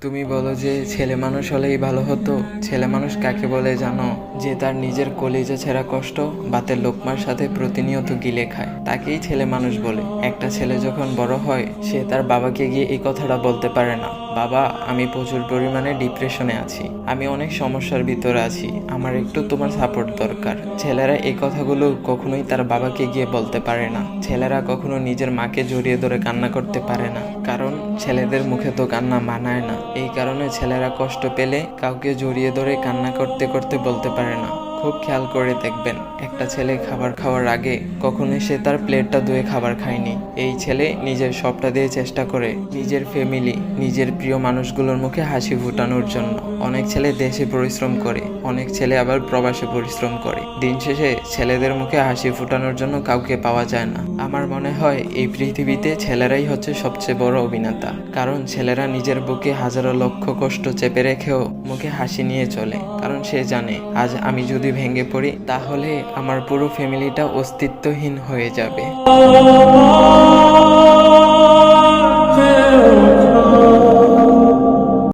তুমি বলো যে ছেলে মানুষ হলেই ভালো হতো। ছেলে মানুষ কাকে বলে জানো? যে তার নিজের কলিজা ছেঁড়া কষ্ট বাতের লোকমার সাথে প্রতিনিয়ত গিলে খায়। তাকেই ছেলে মানুষ বলে। একটা ছেলে যখন বড় হয়, সে তার বাবাকে গিয়ে এই কথাটা বলতে পারে না। বাবা, আমি প্রচুর পরিমাণে ডিপ্রেশনে আছি। আমি অনেক সমস্যার ভিতরে আছি। আমার একটু তোমার সাপোর্ট দরকার। ছেলেরা এই কথাগুলো কখনোই তার বাবাকে গিয়ে বলতে পারে না। ছেলেরা কখনো নিজের মাকে জড়িয়ে ধরে কান্না করতে পারে না। কারণ ছেলেদের মুখে তো কান্না মানায় না। এই কারণে ছেলেরা কষ্ট পেলে কাউকে জড়িয়ে ধরে কান্না করতে করতে বলতে পারে না। খুব খেয়াল করে দেখবেন, একটা ছেলে খাবার খাওয়ার আগে কখনোই সে তার প্লেটটা ধুয়ে খাবার খায়নি। এই ছেলে নিজের সবটা দিয়ে চেষ্টা করে নিজের ফ্যামিলি, নিজের প্রিয় মানুষগুলোর মুখে হাসি ফুটানোর জন্য। অনেক ছেলে দেশে পরিশ্রম করে, অনেক ছেলে আবার প্রবাসে পরিশ্রম করে। দিন শেষে ছেলেদের মুখে হাসি ফুটানোর জন্য কাউকে পাওয়া যায় না। আমার মনে হয় এই পৃথিবীতে ছেলেরাই হচ্ছে সবচেয়ে বড় অভিনেতা। কারণ ছেলেরা নিজের বুকে হাজারো লক্ষ কষ্ট চেপে রেখেও মুখে হাসি নিয়ে চলে। কারণ সে জানে, আজ আমি যদি ভেঙে পড়ি, তাহলে আমার পুরো ফ্যামিলিটা অস্তিত্বহীন হয়ে যাবে।